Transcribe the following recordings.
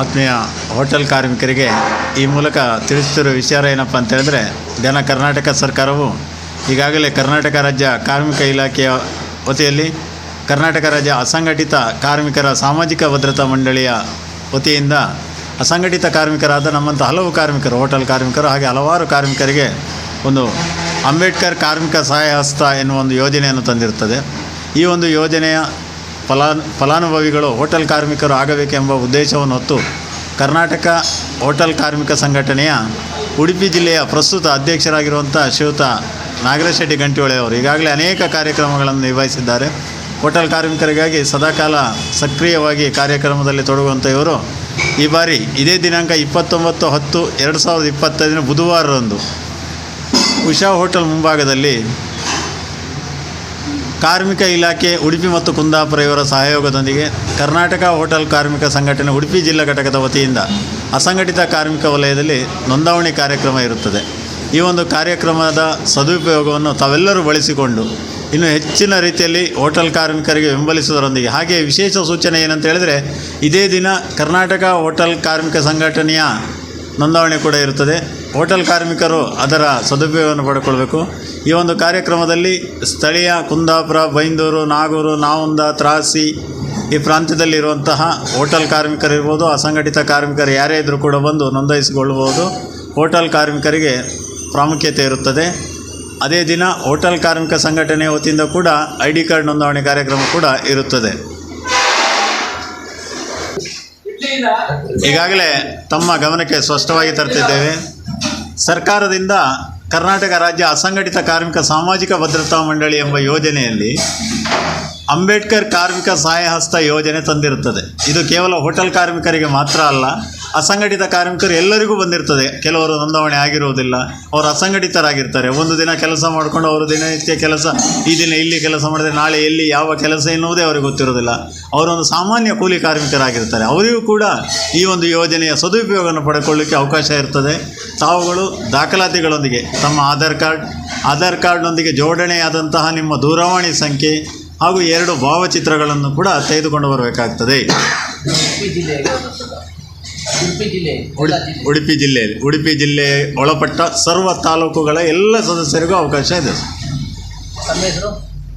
ಆತ್ಮೀಯ ಹೋಟೆಲ್ ಕಾರ್ಮಿಕರಿಗೆ ಈ ಮೂಲಕ ತಿಳಿಸುತ್ತಿರುವ ವಿಚಾರ ಏನಪ್ಪ ಅಂತ ಹೇಳಿದ್ರೆ ಜನ ಕರ್ನಾಟಕ ಸರ್ಕಾರವು ಈಗಾಗಲೇ ಕರ್ನಾಟಕ ರಾಜ್ಯ ಕಾರ್ಮಿಕ ಇಲಾಖೆಯ ವತಿಯಲ್ಲಿ ಕರ್ನಾಟಕ ರಾಜ್ಯ ಅಸಂಘಟಿತ ಕಾರ್ಮಿಕರ ಸಾಮಾಜಿಕ ಭದ್ರತಾ ಮಂಡಳಿಯ ವತಿಯಿಂದ ಅಸಂಘಟಿತ ಕಾರ್ಮಿಕರಾದ ನಮ್ಮಂಥ ಹಲವು ಕಾರ್ಮಿಕರು, ಹೋಟೆಲ್ ಕಾರ್ಮಿಕರು ಹಾಗೆ ಹಲವಾರು ಕಾರ್ಮಿಕರಿಗೆ ಒಂದು ಅಂಬೇಡ್ಕರ್ ಕಾರ್ಮಿಕ ಸಹಾಯ ಹಸ್ತ ಎನ್ನುವ ಒಂದು ಯೋಜನೆಯನ್ನು ತಂದಿರುತ್ತದೆ. ಈ ಒಂದು ಯೋಜನೆಯ ಫಲಾನ್ ಫಲಾನುಭವಿಗಳು ಹೋಟೆಲ್ ಕಾರ್ಮಿಕರು ಆಗಬೇಕೆಂಬ ಉದ್ದೇಶವನ್ನು ಹೊತ್ತು ಕರ್ನಾಟಕ ಹೋಟೆಲ್ ಕಾರ್ಮಿಕ ಸಂಘಟನೆಯ ಉಡುಪಿ ಜಿಲ್ಲೆಯ ಪ್ರಸ್ತುತ ಅಧ್ಯಕ್ಷರಾಗಿರುವಂಥ ಶ್ರೀಯುತ ನಾಗರೇಶ್ ಶೆಟ್ಟಿ ಗಂಟಿಹೊಳೆ ಅವರು ಈಗಾಗಲೇ ಅನೇಕ ಕಾರ್ಯಕ್ರಮಗಳನ್ನು ನಿರ್ವಹಿಸಿದ್ದಾರೆ. ಹೋಟೆಲ್ ಕಾರ್ಮಿಕರಿಗಾಗಿ ಸದಾಕಾಲ ಸಕ್ರಿಯವಾಗಿ ಕಾರ್ಯಕ್ರಮದಲ್ಲಿ ತೊಡಗುವಂಥ ಇವರು ಈ ಬಾರಿ ಇದೇ ದಿನಾಂಕ ಇಪ್ಪತ್ತೊಂಬತ್ತು ಹತ್ತು ಎರಡು ಸಾವಿರದ ಇಪ್ಪತ್ತೈದನೇ ಬುಧವಾರರಂದು ಉಷಾ ಹೋಟೆಲ್ ಮುಂಭಾಗದಲ್ಲಿ ಕಾರ್ಮಿಕ ಇಲಾಖೆ, ಉಡುಪಿ ಮತ್ತು ಕುಂದಾಪುರ ಇವರ ಸಹಯೋಗದೊಂದಿಗೆ ಕರ್ನಾಟಕ ಹೋಟೆಲ್ ಕಾರ್ಮಿಕ ಸಂಘಟನೆ ಉಡುಪಿ ಜಿಲ್ಲಾ ಘಟಕದ ವತಿಯಿಂದ ಅಸಂಘಟಿತ ಕಾರ್ಮಿಕ ವಲಯದಲ್ಲಿ ನೋಂದಾವಣಿ ಕಾರ್ಯಕ್ರಮ ಇರುತ್ತದೆ. ಈ ಒಂದು ಕಾರ್ಯಕ್ರಮದ ಸದುಪಯೋಗವನ್ನು ತಾವೆಲ್ಲರೂ ಬಳಸಿಕೊಂಡು ಇನ್ನು ಹೆಚ್ಚಿನ ರೀತಿಯಲ್ಲಿ ಹೋಟೆಲ್ ಕಾರ್ಮಿಕರಿಗೆ ಬೆಂಬಲಿಸುವುದರೊಂದಿಗೆ, ಹಾಗೆ ವಿಶೇಷ ಸೂಚನೆ ಏನಂತ ಹೇಳಿದರೆ, ಇದೇ ದಿನ ಕರ್ನಾಟಕ ಹೋಟೆಲ್ ಕಾರ್ಮಿಕ ಸಂಘಟನೆಯ ನೋಂದಾವಣೆ ಕೂಡ ಇರುತ್ತದೆ. ಹೋಟೆಲ್ ಕಾರ್ಮಿಕರು ಅದರ ಸದುಪಯೋಗವನ್ನು ಪಡ್ಕೊಳ್ಬೇಕು. ಈ ಒಂದು ಕಾರ್ಯಕ್ರಮದಲ್ಲಿ ಸ್ಥಳೀಯ ಕುಂದಾಪುರ, ಬೈಂದೂರು, ನಾಗೂರು, ನಾವುಂದ, ತ್ರಾಸಿ ಈ ಪ್ರಾಂತ್ಯದಲ್ಲಿರುವಂತಹ ಹೋಟೆಲ್ ಕಾರ್ಮಿಕರಿರ್ಬೋದು, ಅಸಂಘಟಿತ ಕಾರ್ಮಿಕರು ಯಾರೇ ಇದ್ದರೂ ಕೂಡ ಬಂದು ನೋಂದಾಯಿಸಿಕೊಳ್ಳಬಹುದು. ಹೋಟೆಲ್ ಕಾರ್ಮಿಕರಿಗೆ ಪ್ರಾಮುಖ್ಯತೆ ಇರುತ್ತದೆ. ಅದೇ ದಿನ ಹೋಟೆಲ್ ಕಾರ್ಮಿಕ ಸಂಘಟನೆಯ ವತಿಯಿಂದ ಕೂಡ ಐ ಕಾರ್ಡ್ ನೋಂದಣಿ ಕಾರ್ಯಕ್ರಮ ಕೂಡ ಇರುತ್ತದೆ. ಈಗಾಗಲೇ ತಮ್ಮ ಗಮನಕ್ಕೆ ಸ್ಪಷ್ಟವಾಗಿ ತರ್ತಿದ್ದೇವೆ. ಸರ್ಕಾರದಿಂದ ಕರ್ನಾಟಕ ರಾಜ್ಯ ಅಸಂಘಟಿತ ಕಾರ್ಮಿಕ ಸಾಮಾಜಿಕ ಭದ್ರತಾ ಮಂಡಳಿ ಎಂಬ ಯೋಜನೆಯಲ್ಲಿ ಅಂಬೇಡ್ಕರ್ ಕಾರ್ಮಿಕ ಸಹಾಯ ಹಸ್ತ ಯೋಜನೆ ತಂದಿರುತ್ತದೆ. ಇದು ಕೇವಲ ಹೋಟೆಲ್ ಕಾರ್ಮಿಕರಿಗೆ ಮಾತ್ರ ಅಲ್ಲ ಅಸಂಘಟಿತ ಕಾರ್ಮಿಕರು ಎಲ್ಲರಿಗೂ ಬಂದಿರ್ತದೆ. ಕೆಲವರು ನೋಂದಾವಣೆ ಆಗಿರುವುದಿಲ್ಲ. ಅವರು ಅಸಂಘಟಿತರಾಗಿರ್ತಾರೆ. ಒಂದು ದಿನ ಕೆಲಸ ಮಾಡಿಕೊಂಡು ಅವರು ದಿನನಿತ್ಯ ಕೆಲಸ, ಈ ದಿನ ಇಲ್ಲಿ ಕೆಲಸ ಮಾಡಿದರೆ ನಾಳೆ ಎಲ್ಲಿ ಯಾವ ಕೆಲಸ ಎನ್ನುವುದೇ ಅವರಿಗೆ ಗೊತ್ತಿರೋದಿಲ್ಲ ಅವರೊಂದು ಸಾಮಾನ್ಯ ಕೂಲಿ ಕಾರ್ಮಿಕರಾಗಿರ್ತಾರೆ. ಅವರಿಗೂ ಕೂಡ ಈ ಒಂದು ಯೋಜನೆಯ ಸದುಪಯೋಗವನ್ನು ಪಡ್ಕೊಳ್ಳಿಕ್ಕೆ ಅವಕಾಶ ಇರ್ತದೆ. ತಾವುಗಳು ದಾಖಲಾತಿಗಳೊಂದಿಗೆ, ತಮ್ಮ ಆಧಾರ್ ಕಾರ್ಡ್, ಆಧಾರ್ ಕಾರ್ಡ್ನೊಂದಿಗೆ ಜೋಡಣೆಯಾದಂತಹ ನಿಮ್ಮ ದೂರವಾಣಿ ಸಂಖ್ಯೆ ಹಾಗೂ ಎರಡು ಭಾವಚಿತ್ರಗಳನ್ನು ಕೂಡ ತೆಗೆದುಕೊಂಡು ಬರಬೇಕಾಗ್ತದೆ. ಉಡುಪಿ ಜಿಲ್ಲೆ ಉಡುಪಿ ಜಿಲ್ಲೆ ಉಡುಪಿ ಜಿಲ್ಲೆಯಲ್ಲಿ ಉಡುಪಿ ಜಿಲ್ಲೆ ಒಳಪಟ್ಟ ಸರ್ವ ತಾಲೂಕುಗಳ ಎಲ್ಲ ಸದಸ್ಯರಿಗೂ ಅವಕಾಶ ಇದೆ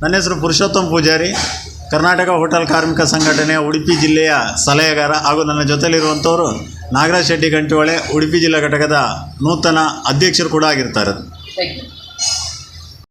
ನನ್ನ ಹೆಸರು ಪುರುಷೋತ್ತಮ ಪೂಜಾರಿ. ಕರ್ನಾಟಕ ಹೋಟೆಲ್ ಕಾರ್ಮಿಕ ಸಂಘಟನೆಯ ಉಡುಪಿ ಜಿಲ್ಲೆಯ ಸಲಹೆಗಾರ ಹಾಗೂ ನನ್ನ ಜೊತೆಯಲ್ಲಿರುವಂಥವರು ನಾಗರಾಜ್ ಶೆಟ್ಟಿ ಗಂಟಿಹೊಳೆ ಉಡುಪಿ ಜಿಲ್ಲಾ ಘಟಕದ ನೂತನ ಅಧ್ಯಕ್ಷರು ಕೂಡ ಆಗಿರ್ತಾರೆ.